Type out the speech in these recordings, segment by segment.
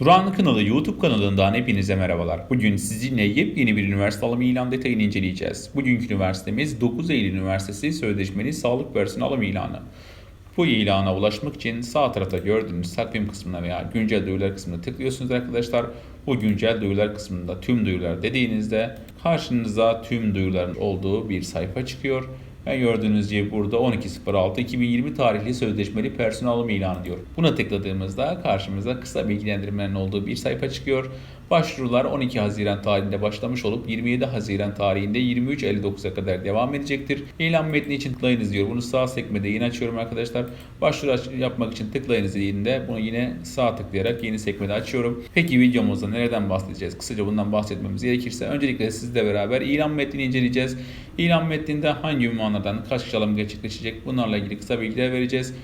Duran Kınalı YouTube kanalından hepinize merhabalar. Bugün sizinle yepyeni bir üniversite alımı ilan detayını inceleyeceğiz. Bugünkü üniversitemiz 9 Eylül Üniversitesi Sözleşmeli Sağlık Personel Alım ilanı. Bu ilana ulaşmak için sağ tarafta gördüğünüz takvim kısmına veya güncel duyurular kısmına tıklıyorsunuz arkadaşlar. Bu güncel duyurular kısmında tüm duyurular dediğinizde karşınıza tüm duyuruların olduğu bir sayfa çıkıyor. Ve gördüğünüz gibi burada 12.06.2020 tarihli sözleşmeli personel alım ilanı diyor. Buna tıkladığımızda karşımıza kısa bilgilendirmenin olduğu bir sayfa çıkıyor. Başvurular 12 Haziran tarihinde başlamış olup 27 Haziran tarihinde 23.59'a kadar devam edecektir. İlan metni için tıklayınız diyor. Bunu sağ sekmede yine açıyorum arkadaşlar. Başvuru yapmak için tıklayınız dediğinde bunu yine sağ tıklayarak yeni sekmede açıyorum. Peki videomuzda nereden bahsedeceğiz? Kısaca bundan bahsetmemiz gerekirse öncelikle sizle beraber ilan metnini inceleyeceğiz. İlan metninde hangi ünvanlardan kaç kişi alım gerçekleşecek bunlarla ilgili kısa bilgiler vereceğiz.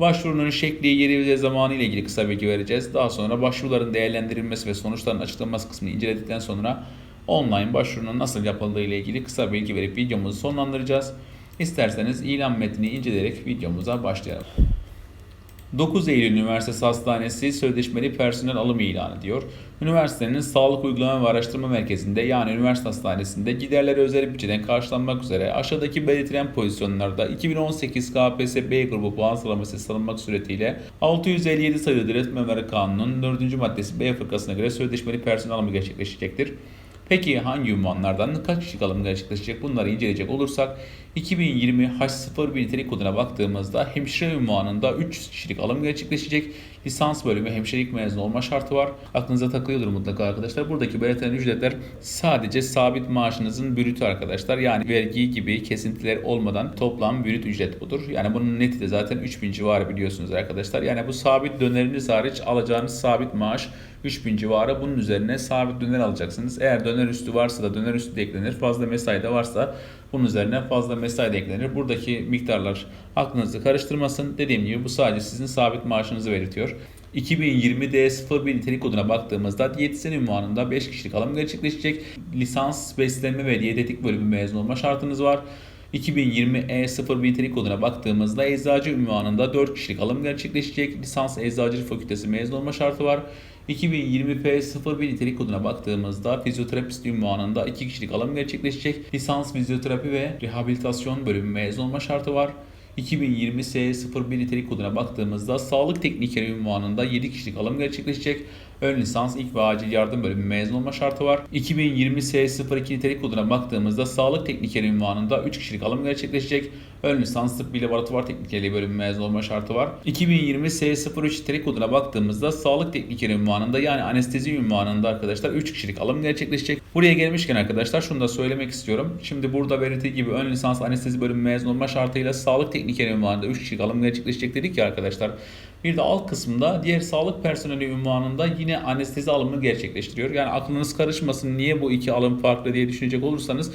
Başvurunun şekli, yeri ve zamanı ile ilgili kısa bilgi vereceğiz. Daha sonra başvuruların değerlendirilmesi ve sonuçların açıklanması kısmını inceledikten sonra online başvurunun nasıl yapıldığı ile ilgili kısa bilgi verip videomuzu sonlandıracağız. İsterseniz ilan metnini inceleyerek videomuza başlayalım. 9 Eylül Üniversitesi Hastanesi sözleşmeli personel alım ilanı diyor. Üniversitenin Sağlık Uygulama ve Araştırma Merkezi'nde yani üniversite hastanesinde giderleri özel bütçeden karşılanmak üzere aşağıdaki belirtilen pozisyonlarda 2018 KPSS B grubu puan sıralaması salınmak suretiyle 657 sayılı Devlet Memurları Kanunu'nun 4. maddesi B fıkrasına göre sözleşmeli personel alımı gerçekleşecektir. Peki hangi ünvanlardan kaç kişilik alım gerçekleşecek bunları inceleyecek olursak 2020 H01 nitelik koduna baktığımızda hemşire ünvanında 3 kişilik alım gerçekleşecek. Lisans bölümü hemşirelik mezunu olma şartı var. Aklınıza takılıyordur mutlaka arkadaşlar. Buradaki belirtilen ücretler sadece sabit maaşınızın bürütü arkadaşlar. Yani vergi gibi kesintiler olmadan toplam bürüt ücret budur. Yani bunun neti de zaten 3000 civarı biliyorsunuz arkadaşlar. Yani bu sabit döneriniz hariç alacağınız sabit maaş 3000 civarı. Bunun üzerine sabit döner alacaksınız. Eğer döner üstü varsa da döner üstü de eklenir. Fazla mesai de varsa bunun üzerine fazla mesai de eklenir. Buradaki miktarlar aklınızı karıştırmasın. Dediğim gibi bu sadece sizin sabit maaşınızı belirtiyor. 2020 D01 nitelik koduna baktığımızda diyetisyen ünvanında 5 kişilik alım gerçekleşecek. Lisans beslenme ve diyetetik bölümü mezun olma şartınız var. 2020 E01 nitelik koduna baktığımızda eczacı ünvanında 4 kişilik alım gerçekleşecek. Lisans eczacılık fakültesi mezun olma şartı var. 2020 F01 nitelik koduna baktığımızda fizyoterapist ünvanında 2 kişilik alım gerçekleşecek. Lisans fizyoterapi ve rehabilitasyon bölümü mezun olma şartı var. 2020 S01 nitelik koduna baktığımızda sağlık teknikeri ünvanında 7 kişilik alım gerçekleşecek. Ön lisans ilk ve acil yardım bölümü mezun olma şartı var. 2020 S02 nitelik koduna baktığımızda sağlık teknikeri ünvanında 3 kişilik alım gerçekleşecek. Ön lisans tıbbi laboratuvar teknikerliği bölümü mezun olma şartı var. 2020 S03 nitelik koduna baktığımızda sağlık teknikeri ünvanında yani anestezi ünvanında arkadaşlar 3 kişilik alım gerçekleşecek. Buraya gelmişken arkadaşlar şunu da söylemek istiyorum. Şimdi burada belirttiği gibi ön lisans anestezi bölümü mezun olma şartıyla sağlık teknikeri ünvanında 3 kişilik alım gerçekleşecek dedik ya arkadaşlar. Bir de alt kısımda diğer sağlık personeli ünvanında yine anestezi alımını gerçekleştiriyor. Yani aklınız karışmasın niye bu iki alım farklı diye düşünecek olursanız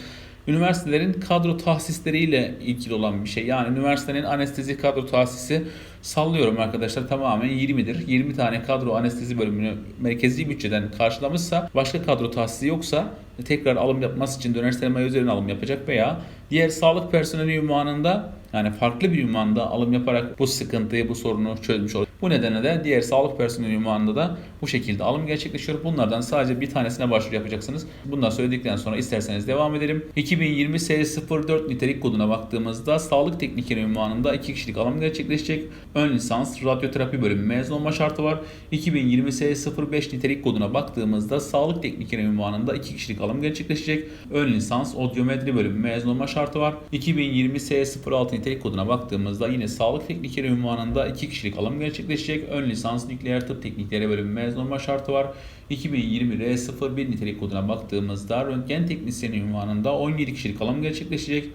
üniversitelerin kadro tahsisleriyle ilgili olan bir şey. Yani üniversitenin anestezi kadro tahsisi sallıyorum arkadaşlar tamamen 20'dir. 20 tane kadro anestezi bölümünü merkezi bütçeden karşılamışsa başka kadro tahsisi yoksa tekrar alım yapması için döner sermaye üzerine alım yapacak veya diğer sağlık personeli ünvanında yani farklı bir ünvanda alım yaparak bu sıkıntıyı, bu sorunu çözmüş olur. Bu nedenle de diğer sağlık personeli ünvanında da bu şekilde alım gerçekleşiyor. Bunlardan sadece bir tanesine başvuru yapacaksınız. Bundan söyledikten sonra isterseniz devam edelim. 2020 S04 nitelik koduna baktığımızda sağlık teknikeri ünvanında 2 kişilik alım gerçekleşecek. Ön lisans radyoterapi bölümü mezun olma şartı var. 2020 S05 nitelik koduna baktığımızda sağlık teknikeri ünvanında 2 kişilik alım gerçekleşecek. Ön lisans odyometri bölümü mezun olma şartı var. 2020 S06 nitelik koduna baktığımızda yine sağlık teknikeri ünvanında 2 kişilik alım gerçekleşecek. Ön lisans nükleer tıp teknikleri bölümü mezun olma şartı var. 2020 R01 nitelik koduna baktığımızda röntgen teknisyeni ünvanında 17 kişilik alım gerçekleşecek.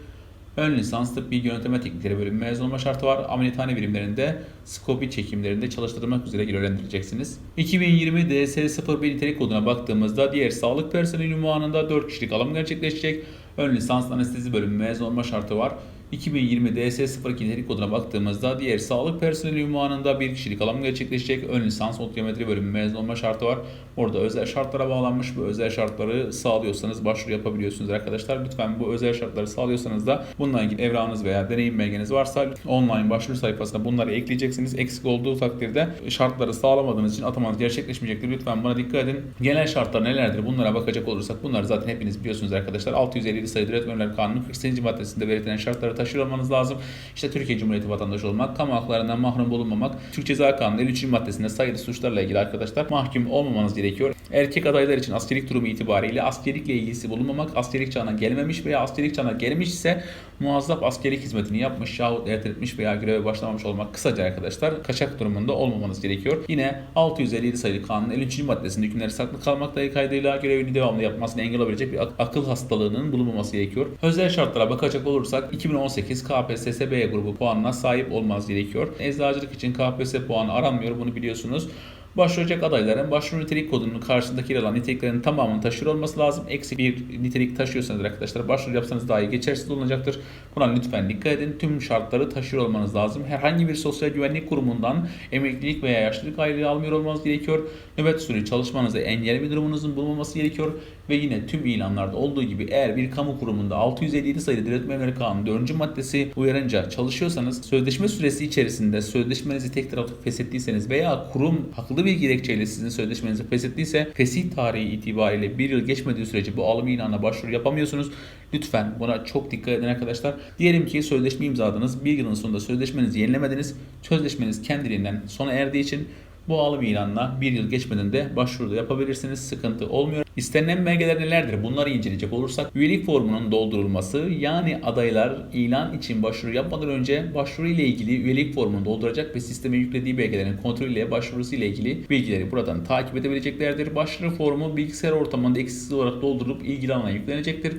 Ön lisans tıbbi yönetme teknikleri bölümü mezun olma şartı var. Ameliyathane birimlerinde skopi çekimlerinde çalıştırılmak üzere görevlendireceksiniz. 2020 DS01 nitelik koduna baktığımızda diğer sağlık personeli ünvanında 4 kişilik alım gerçekleşecek. Ön lisans anestezi bölümü mezun olma şartı var. 2020 DS02 nitelik koduna baktığımızda diğer sağlık personeli ünvanında bir kişilik alım gerçekleşecek. Ön lisans otometri bölümü mezun olma şartı var. Orada özel şartlara bağlanmış. Bu özel şartları sağlıyorsanız başvuru yapabiliyorsunuz arkadaşlar. Lütfen bu özel şartları sağlıyorsanız da bununla ilgili evranınız veya deneyim belgeniz varsa online başvuru sayfasına bunları ekleyeceksiniz. Eksik olduğu takdirde şartları sağlamadığınız için atamanız gerçekleşmeyecektir. Lütfen buna dikkat edin. Genel şartlar nelerdir? Bunlara bakacak olursak bunları zaten hepiniz biliyorsunuz arkadaşlar. 657 sayılı Öğretmenler Kanunu 48. maddesinde belirtilen şartları taşır olmanız lazım. İşte Türkiye Cumhuriyeti vatandaşı olmak, kamu haklarından mahrum bulunmamak, Türk Ceza Kanunu 53. maddesinde sayılı suçlarla ilgili arkadaşlar mahkum olmamanız gerekiyor. Erkek adaylar için askerlik durumu itibariyle askerlikle ilgisi bulunmamak, askerlik çağına gelmemiş veya askerlik çağına gelmiş ise muazzaf askerlik hizmetini yapmış yahut erteletmiş veya göreve başlamamış olmak kısaca arkadaşlar kaçak durumunda olmamanız gerekiyor. Yine 657 sayılı kanunun 53. maddesinde hükümleri saklı kalmakta kaydıyla görevini devamlı yapmasını engel olabilecek bir ak- akıl hastalığının bulunmaması gerekiyor. Özel şartlara bakacak olursak 2018 KPSS B grubu puanına sahip olmanız gerekiyor. Eczacılık için KPSS puanı aranmıyor bunu biliyorsunuz. Başvuracak adayların başvuru nitelik kodunun karşısındaki yer alan niteliklerin tamamını taşıyor olması lazım. Eksi bir nitelik taşıyorsanız arkadaşlar başvuru yapsanız dahi geçersiz olunacaktır. Buna lütfen dikkat edin. Tüm şartları taşıyor olmanız lazım. Herhangi bir sosyal güvenlik kurumundan emeklilik veya yaşlılık aylığı almıyor olmanız gerekiyor. Nöbet usulü çalışmanıza engel bir durumunuzun bulunmaması gerekiyor. Ve yine tüm ilanlarda olduğu gibi eğer bir kamu kurumunda 657 sayılı Devlet Memurları Kanunu 4. maddesi uyarınca çalışıyorsanız sözleşme süresi içerisinde sözleşmenizi tek taraflı feshettiyseniz veya kurum haklı bir gerekçeyle sizin sözleşmenizi feshettiyse fesih tarihi itibariyle bir yıl geçmediği sürece bu alım ilanına başvuru yapamıyorsunuz. Lütfen buna çok dikkat edin arkadaşlar. Diyelim ki sözleşme imzaladınız. Bir yılın sonunda sözleşmenizi yenilemediniz. Sözleşmeniz kendiliğinden sona erdiği için bu alım ilanına bir yıl geçmeden de başvuru yapabilirsiniz. Sıkıntı olmuyor. İstenilen belgeler nelerdir? Bunları inceleyecek olursak üyelik formunun doldurulması yani adaylar ilan için başvuru yapmadan önce başvuru ile ilgili üyelik formunu dolduracak ve sisteme yüklediği belgelerin kontrolüyle başvurusu ile ilgili bilgileri buradan takip edebileceklerdir. Başvuru formu bilgisayar ortamında eksiksiz olarak doldurup ilgili alana yüklenecektir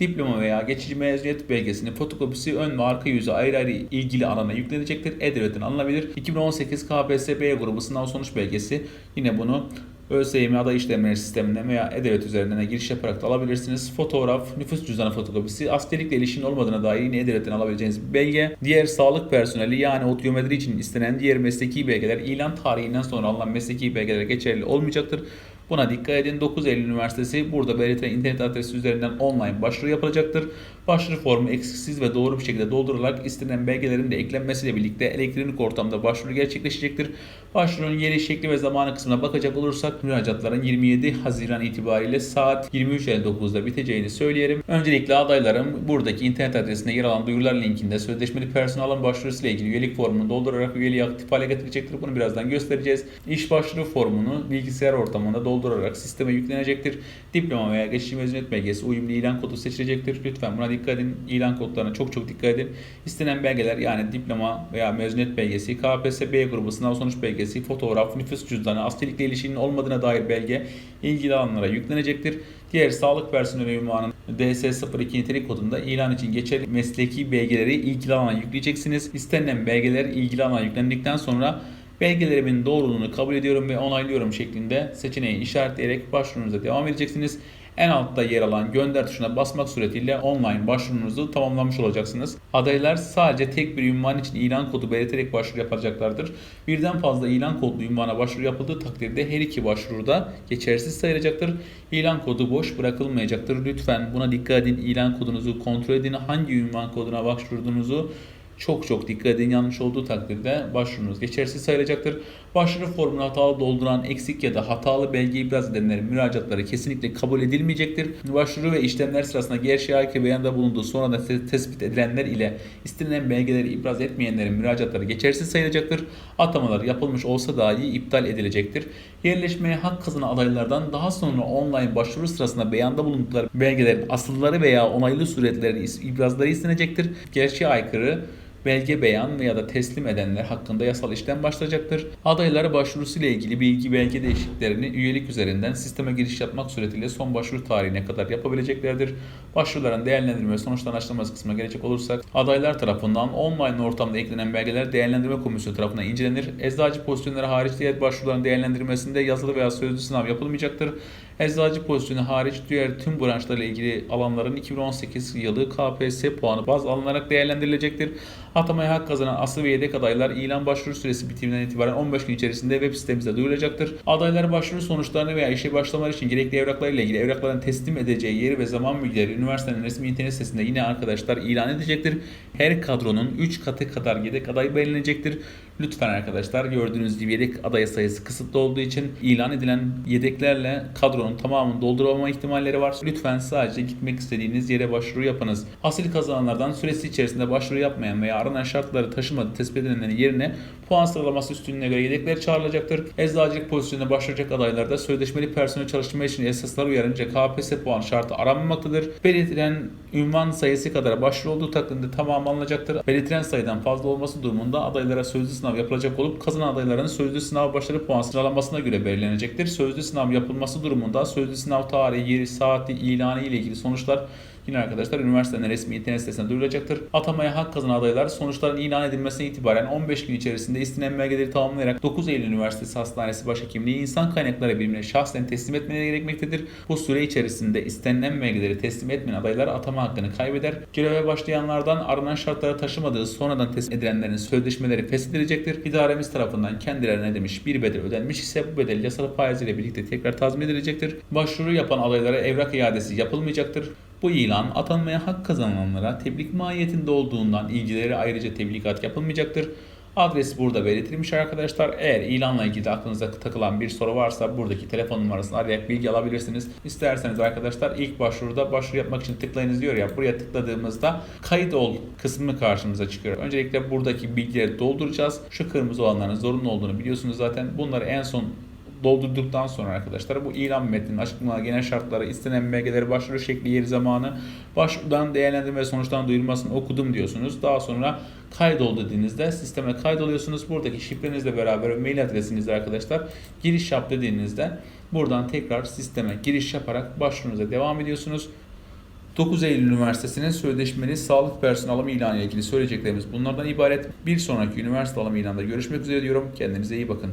diploma veya geçici mezuniyet belgesinin fotokopisi ön ve arka yüzü ayrı ayrı ilgili alana yüklenecektir. E-Devlet'ten alınabilir. 2018 KPSS grubu sınav sonuç belgesi yine bunu ÖSYM aday işlemleri sisteminden veya E-Devlet üzerinden de giriş yaparak da alabilirsiniz. Fotoğraf, nüfus cüzdanı fotokopisi, askerlikle ilişkin olmadığına dair yine E-Devlet'ten alabileceğiniz bir belge. Diğer sağlık personeli yani otoyometri için istenen diğer mesleki belgeler ilan tarihinden sonra alınan mesleki belgeler geçerli olmayacaktır. Buna dikkat edin. 9 Eylül Üniversitesi burada belirtilen internet adresi üzerinden online başvuru yapılacaktır. Başvuru formu eksiksiz ve doğru bir şekilde doldurularak istenen belgelerin de eklenmesiyle birlikte elektronik ortamda başvuru gerçekleşecektir. Başvurunun yeri, şekli ve zamanı kısmına bakacak olursak müracaatların 27 Haziran itibariyle saat 23.59'da biteceğini söyleyelim. Öncelikle adaylarım buradaki internet adresinde yer alan duyurular linkinde sözleşmeli personelin başvurusuyla ilgili üyelik formunu doldurarak üyeliği aktif hale getirecektir. Bunu birazdan göstereceğiz. İş başvuru formunu bilgisayar ortamında doldurarak sisteme yüklenecektir. Diploma veya geçici mezuniyet belgesi uyumlu ilan kodu seçilecektir. Lütfen buna dikkat edin. İlan kodlarına çok çok dikkat edin. İstenen belgeler yani diploma veya mezuniyet belgesi, KPSS B grubu sınav sonuç belgesi, fotoğraf, nüfus cüzdanı, askerlikle ilişkinin olmadığına dair belge ilgili alanlara yüklenecektir. Diğer sağlık personeli ünvanının DS02 nitelik kodunda ilan için geçerli mesleki belgeleri ilgili alana yükleyeceksiniz. İstenilen belgeler ilgili alana yüklendikten sonra belgelerimin doğruluğunu kabul ediyorum ve onaylıyorum şeklinde seçeneği işaretleyerek başvurunuza devam edeceksiniz. En altta yer alan gönder tuşuna basmak suretiyle online başvurunuzu tamamlamış olacaksınız. Adaylar sadece tek bir ünvan için ilan kodu belirterek başvuru yapacaklardır. Birden fazla ilan kodlu ünvana başvuru yapıldığı takdirde her iki başvuru da geçersiz sayılacaktır. İlan kodu boş bırakılmayacaktır. Lütfen buna dikkat edin. İlan kodunuzu kontrol edin. Hangi ünvan koduna başvurduğunuzu çok çok dikkat edin yanlış olduğu takdirde başvurunuz geçersiz sayılacaktır. Başvuru formunu hatalı dolduran, eksik ya da hatalı belge ibraz edenlerin müracaatları kesinlikle kabul edilmeyecektir. Başvuru ve işlemler sırasında aykırı beyanda bulunduğu sonradan te- tespit edilenler ile istenilen belgeleri ibraz etmeyenlerin müracaatları geçersiz sayılacaktır. Atamalar yapılmış olsa dahi iptal edilecektir. Yerleşmeye hak kazanan adaylardan daha sonra online başvuru sırasında beyanda bulundukları belgelerin asılları veya onaylı suretleri ibrazları istenecektir. Gerçeğe aykırı belge beyan ya da teslim edenler hakkında yasal işlem başlayacaktır. Adaylara başvurusuyla ilgili bilgi belge değişikliklerini üyelik üzerinden sisteme giriş yapmak suretiyle son başvuru tarihine kadar yapabileceklerdir. Başvuruların değerlendirme ve sonuçların açıklaması kısmına gelecek olursak adaylar tarafından online ortamda eklenen belgeler değerlendirme komisyonu tarafından incelenir. Eczacı pozisyonları hariç diğer başvuruların değerlendirmesinde yazılı veya sözlü sınav yapılmayacaktır. Eczacı pozisyonu hariç diğer tüm branşlarla ilgili alanların 2018 yılı KPSS puanı baz alınarak değerlendirilecektir. Atamaya hak kazanan asıl ve yedek adaylar ilan başvuru süresi bitiminden itibaren 15 gün içerisinde web sitemizde duyurulacaktır. Adaylar başvuru sonuçlarını veya işe başlamaları için gerekli evraklarıyla ilgili evrakların teslim edeceği yeri ve zaman bilgileri üniversitenin resmi internet sitesinde yine arkadaşlar ilan edecektir. Her kadronun 3 katı kadar yedek aday belirlenecektir. Lütfen arkadaşlar gördüğünüz gibi yedek aday sayısı kısıtlı olduğu için ilan edilen yedeklerle kadronun tamamını dolduramama ihtimalleri var. Lütfen sadece gitmek istediğiniz yere başvuru yapınız. Asil kazananlardan süresi içerisinde başvuru yapmayan veya aranan şartları taşımadığı tespit edilenlerin yerine puan sıralaması üstünlüğüne göre yedekler çağrılacaktır. Eczacılık pozisyonuna başvuracak adaylarda sözleşmeli personel çalışma için esaslar uyarınca KPSS puan şartı aranmamaktadır. Belirtilen ünvan sayısı kadar başvuru olduğu takdirde tamamı alınacaktır. Belirtilen sayıdan fazla olması durumunda adaylara sözlü sınav yapılacak olup kazanan adayların sözlü sınav başarı puan sıralamasına göre belirlenecektir. Sözlü sınav yapılması durumunda sözlü sınav tarihi, yeri, saati, ilanı ile ilgili sonuçlar Yine arkadaşlar üniversitenin resmi internet sitesinde duyurulacaktır. Atamaya hak kazanan adaylar sonuçların ilan edilmesine itibaren 15 gün içerisinde istenen belgeleri tamamlayarak 9 Eylül Üniversitesi Hastanesi Başhekimliği İnsan Kaynakları Birimine şahsen teslim etmeleri gerekmektedir. Bu süre içerisinde istenilen belgeleri teslim etmeyen adaylar atama hakkını kaybeder. Göreve başlayanlardan aranan şartlara taşımadığı sonradan teslim edilenlerin sözleşmeleri feshedilecektir. İdaremiz tarafından kendilerine demiş bir bedel ödenmiş ise bu bedel yasal faiziyle birlikte tekrar tazmin edilecektir. Başvuru yapan adaylara evrak iadesi yapılmayacaktır. Bu ilan atanmaya hak kazananlara tebrik mahiyetinde olduğundan ilgileri ayrıca tebligat yapılmayacaktır. Adres burada belirtilmiş arkadaşlar. Eğer ilanla ilgili aklınıza takılan bir soru varsa buradaki telefon numarasını arayarak bilgi alabilirsiniz. İsterseniz arkadaşlar ilk başvuruda başvuru yapmak için tıklayınız diyor ya. Buraya tıkladığımızda kayıt ol kısmı karşımıza çıkıyor. Öncelikle buradaki bilgileri dolduracağız. Şu kırmızı olanların zorunlu olduğunu biliyorsunuz zaten. Bunları en son doldurduktan sonra arkadaşlar bu ilan metninin açıklamaları, genel şartları, istenen belgeleri, başvuru şekli, yeri, zamanı, başvurudan değerlendirme ve sonuçtan duyurmasını okudum diyorsunuz. Daha sonra kaydol dediğinizde sisteme kaydoluyorsunuz. Buradaki şifrenizle beraber mail adresinizle arkadaşlar giriş yap dediğinizde buradan tekrar sisteme giriş yaparak başvurunuza devam ediyorsunuz. 9 Eylül Üniversitesi'nin sözleşmeli sağlık personel alımı ilanı ile ilgili söyleyeceklerimiz bunlardan ibaret. Bir sonraki üniversite alımı ilanında görüşmek üzere diyorum. Kendinize iyi bakın.